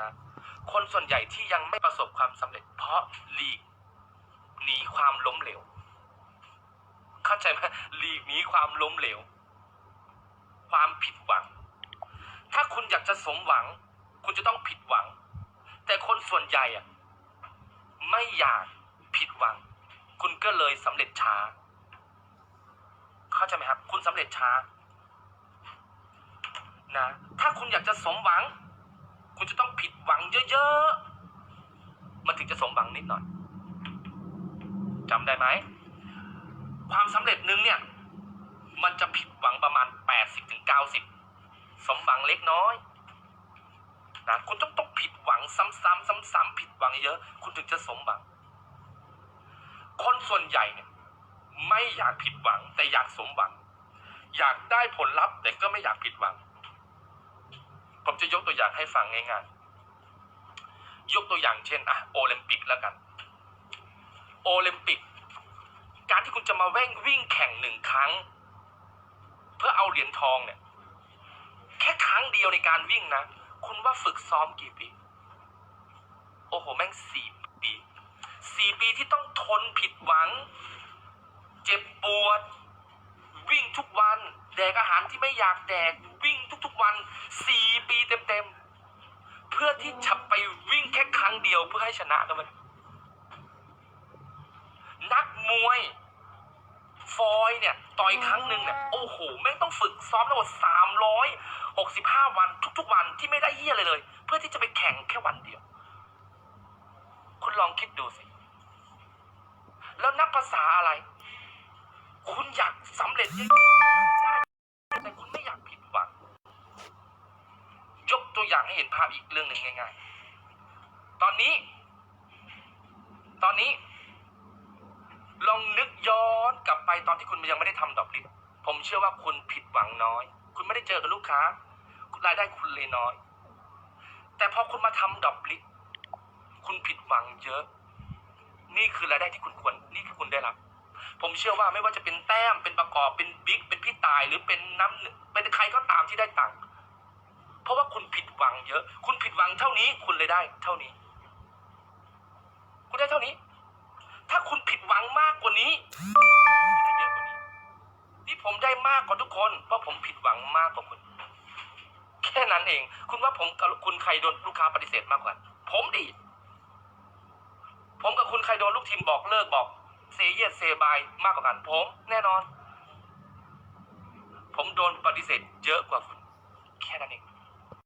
นะคนส่วนใหญ่ที่ยังไม่ประสบความสำเร็จ เพราะหลีกหนีความล้มเหลว เข้าใจไหมหลีกหนีความล้มเหลว ความผิดหวัง ถ้าคุณอยากจะสมหวัง คุณจะต้องผิดหวัง แต่คนส่วนใหญ่อะไม่อยากผิดหวัง คุณก็เลยสำเร็จช้า เข้าใจไหมครับ คุณสำเร็จช้านะถ้าคุณอยากจะสมหวัง คุณจะต้องผิดหวังเยอะๆ มันถึงจะสมหวังนิดหน่อยจำได้ไหม ความสำเร็จหนึ่งเนี่ย มันจะผิดหวังประมาณ80ถึง90สมหวังเล็กน้อยนะคุณต้องต้องผิดหวังซ้ำๆซ้ำๆผิดหวังเยอะ คุณถึงจะสมหวัง คนส่วนใหญ่เนี่ย ไม่อยากผิดหวังแต่อยากสมหวัง อยากได้ผลลัพธ์แต่ก็ไม่อยากผิดหวัง ผมจะยกตัวอย่างให้ฟังง่ายๆ ยกตัวอย่างเช่นอะโอลิมปิกแล้วกัน โอลิมปิก การที่คุณจะมาแว่งวิ่งแข่งหนึ่งครั้ง เพื่อเอาเหรียญทองเนี่ย แค่ครั้งเดียวในการวิ่งนะ คุณว่าฝึกซ้อมกี่ปี โอ้โห แม่งสี่ปีสี่ปีที่ต้องทนผิดหวัง เจ็บปวด วิ่งทุก แดกอาหารที่ไม่อยากแดกวิ่งทุกๆวันสี่ปีเต็มๆ เพื่อที่จะไปวิ่งแค่ครั้งเดียวเพื่อให้ชนะกันมันนักมวย ฟอยเนี่ย ต่อยครั้งหนึ่งเนี่ย โอ้โห แม่งต้องฝึกซ้อมทั้งหมดสามร้อยหกสิบห้าวันทุกๆวันที่ไม่ได้เฮียเลยเลย เพื่อที่จะไปแข่งแค่วันเดียว คุณลองคิดดูสิ แล้วนับภาษาอะไร คุณอยากสำเร็จได้ แต่คุณไม่อยากผิดหวัง ยกตัวอย่างให้เห็นภาพอีกเรื่องหนึ่งง่าย ๆ ตอนนี้ ตอนนี้ ลองนึกย้อนกลับไปตอนที่คุณยังไม่ได้ทำดอกลิฟผมเชื่อว่าคุณผิดหวังน้อย คุณไม่ได้เจอกับลูกค้ารายได้คุณเลยน้อย แต่พอคุณมาทำดอกลิฟคุณผิดหวังเยอะ นี่คือรายได้ที่คุณควร นี่คือคุณได้รับ ผมเชื่อว่าไม่ว่าจะเป็นแต้มเป็นประกอบเป็นบิ๊กเป็นพี่ตายหรือเป็นน้ำหนึ่งเป็นใครก็ตามที่ได้ตังค์เพราะว่าคุณผิดหวังเยอะ คุณผิดหวังเท่านี้ คุณเลยได้ เท่านี้ คุณได้เท่านี้ ถ้าคุณผิดหวังมากกว่านี้ได้เยอะกว่านี้นี่ผมได้มากกว่าทุกคนเพราะผมผิดหวังมากกว่าคุณแค่นั้นเอง คุณว่าผมกับคุณใครโดนลูกค้าปฏิเสธมากกว่า ผมดิผมกับคุณใครโดนลูกทีมบอกเลิกบอก เยสเซบายมากกว่ากันผม แน่นอน ผมโดนปฏิเสธเยอะกว่าคุณแค่นั้นเอง